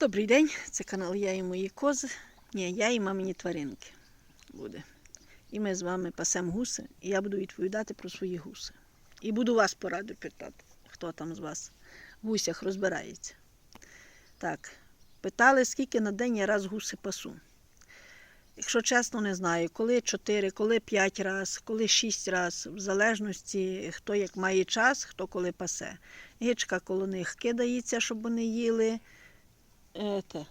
Добрий день, це канал Я і мої кози. Ні, я і мамині тваринки буде. І ми з вами пасемо гуси, і я буду відповідати про свої гуси. І буду вас поради питати, хто там з вас в гусях розбирається. Так, питали, скільки на день я раз гуси пасу. Якщо чесно, не знаю, коли 4, коли 5 раз, коли 6 раз, в залежності, хто як має час, хто коли пасе. Гичка коло них кидається, щоб вони їли. Ете,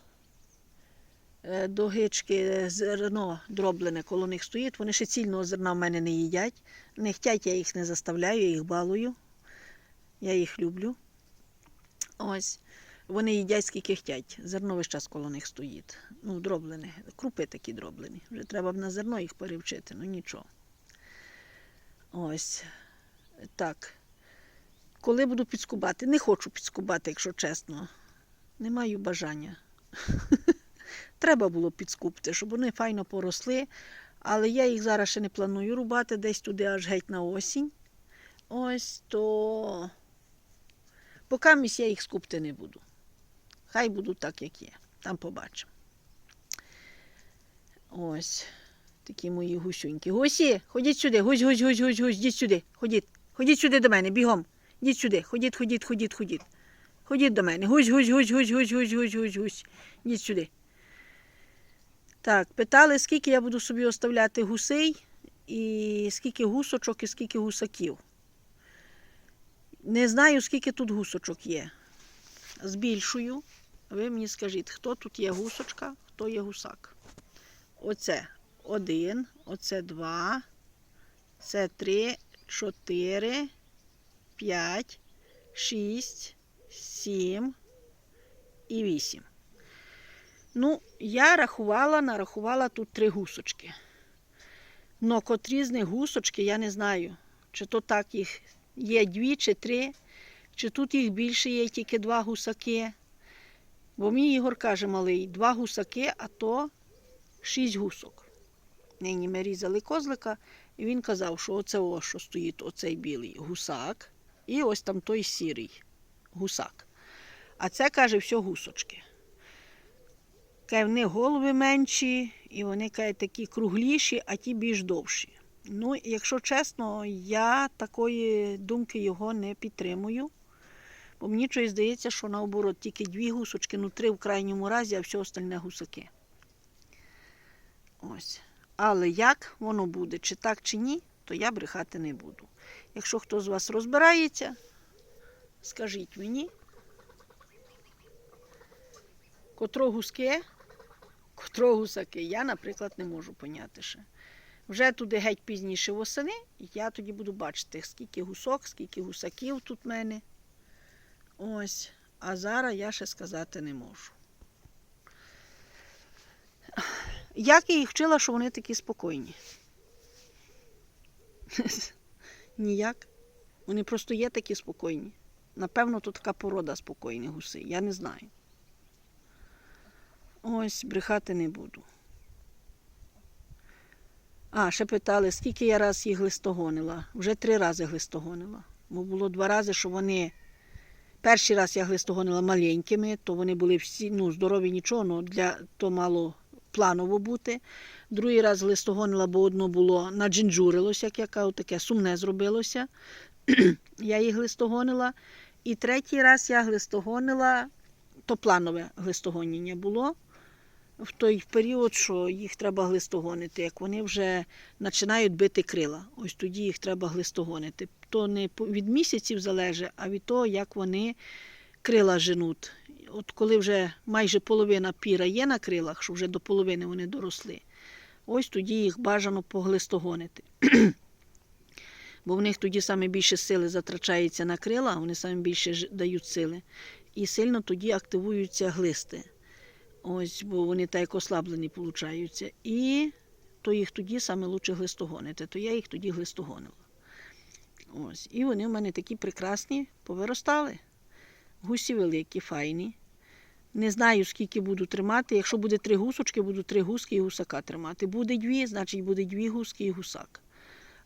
е, до гички зерно дроблене коло них стоїть. Вони ще цільного зерна в мене не їдять. Не хтять, я їх не заставляю, я їх балую. Я їх люблю. Ось. Вони їдять скільки хтять. Зерно весь час коло них стоїть. Ну, дроблене. Крупи такі дроблені. Вже треба б на зерно їх перевчити, ну нічого. Ось. Так. Коли буду підскубати? Не хочу підскубати, якщо чесно. Не маю бажання. Треба було підскупити, щоб вони файно поросли. Але я їх зараз ще не планую рубати, десь туди аж геть на осінь. Ось то поки я їх скупти не буду. Хай будуть так, як є. Там побачимо. Ось такі мої гусюньки. Гусі, ходіть сюди, гусь, гусь, гусь, гусь, гусь, йдіть сюди. Ходіть. Ходіть сюди до мене, бігом. Йдіть сюди, ходіть, ходіть, ходіть, ходіть. Ходіть до мене. Гусь, гусь, гусь, гусь, гусь, гусь, гусь, гусь, гусь. Йдіть сюди. Так, питали, скільки я буду собі оставляти гусей, і скільки гусочок, і скільки гусаків. Не знаю, скільки тут гусочок є. Збільшую. Ви мені скажіть, хто тут є гусочка, хто є гусак. Оце один, оце два, це три, чотири, п'ять, шість, сім і вісім. Ну, я рахувала, нарахувала тут три гусочки. Но котрі з них гусочки, я не знаю, чи то так їх є дві чи три, чи тут їх більше є тільки два гусаки. Бо мій Ігор каже, малий, два гусаки, а то шість гусок. Нині ми різали козлика, і він казав, що оце о, що стоїть оцей білий гусак, і ось там той сірий гусак. А це каже, все гусочки. Каже, в них голови менші, і вони каже, такі кругліші, а ті більш довші. Ну, якщо чесно, я такої думки його не підтримую. Бо мені щось здається, що наоборот тільки дві гусочки, ну три в крайньому разі, а все остальне гусаки. Ось. Але як воно буде, чи так, чи ні, то я брехати не буду. Якщо хто з вас розбирається, скажіть мені, котро гуски, котро гусаки, я, наприклад, не можу поняти ще. Вже туди геть пізніше восени, і я тоді буду бачити, скільки гусок, скільки гусаків тут в мене. Ось. А зараз я ще сказати не можу. Як я їх вчила, що вони такі спокійні? Ніяк. Вони просто є такі спокійні. Напевно, то така порода спокійні гуси. Я не знаю. Ось, брехати не буду. А, ще питали, скільки я раз їх глистогонила. Вже три рази глистогонила. Бо було два рази, що вони. Перший раз я глистогонила маленькими, то вони були всі ну, здорові нічого, але для то мало планово бути. Другий раз глистогонила, бо одно було наджинджурилося, як я кажу, таке сумне зробилося. я їх глистогонила. І третій раз я глистогонила, то планове глистогонення було в той період, що їх треба глистогонити, як вони вже починають бити крила. Ось тоді їх треба глистогонити. То не від місяців залежить, а від того, як вони крила женуть. От коли вже майже половина піра є на крилах, що вже до половини вони доросли, ось тоді їх бажано поглистогонити. Бо в них тоді саме більше сили затрачається на крила, вони саме більше дають сили. І сильно тоді активуються глисти. Ось, бо вони так ослаблені получаються. І то їх тоді саме лучше глистогонити, то я їх тоді глистогонила. Ось. І вони в мене такі прекрасні, повиростали. Гусі великі, файні. Не знаю, скільки буду тримати. Якщо буде три гусочки, буду три гуски і гусака тримати. Буде дві, значить буде дві гуски і гусак.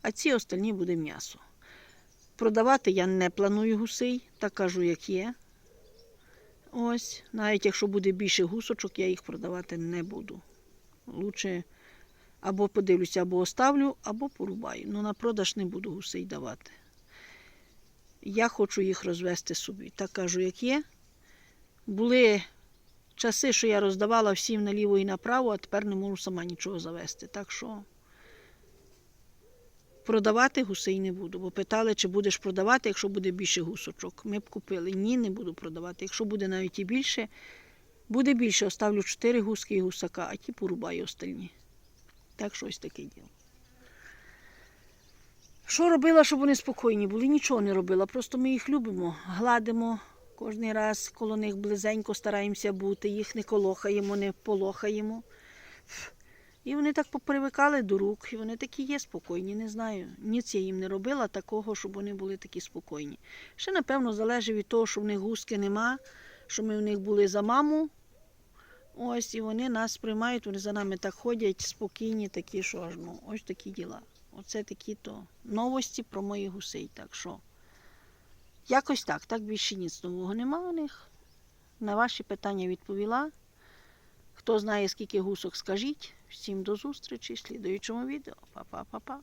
А ці остальні буде м'ясо. Продавати я не планую гусей, так кажу, як є. Ось, навіть якщо буде більше гусочок, я їх продавати не буду. Лучше або подивлюся, або оставлю, або порубаю. Ну на продаж не буду гусей давати. Я хочу їх розвести собі. Так кажу, як є. Були часи, що я роздавала всім наліво і направо, а тепер не можу сама нічого завести. Так що продавати гусей не буду. Бо питали, чи будеш продавати, якщо буде більше гусочок. Ми б купили. Ні, не буду продавати. Якщо буде навіть і більше, буде більше, оставлю 4 гуски і гусака, а ті порубаю остальні. Так що ось таке діло. Що робила, щоб вони спокійні були? Нічого не робила. Просто ми їх любимо, гладимо кожен раз коло них близенько стараємося бути, їх не колохаємо, не полохаємо. І вони так попривикали до рук, і вони такі є спокійні, не знаю. Ніц я їм не робила такого, щоб вони були такі спокійні. Ще, напевно, залежить від того, що в них гуски нема, що ми в них були за маму. Ось, і вони нас приймають, вони за нами так ходять, спокійні, такі, що аж ну, ось такі діла. Оце такі то новості про моїх гусей. Так що якось так, так більше ніц нового нема у них. На ваші питання відповіла. Хто знає, скільки гусок, скажіть. Всім до зустрічі в слідуючому відео. Па-па-па-па.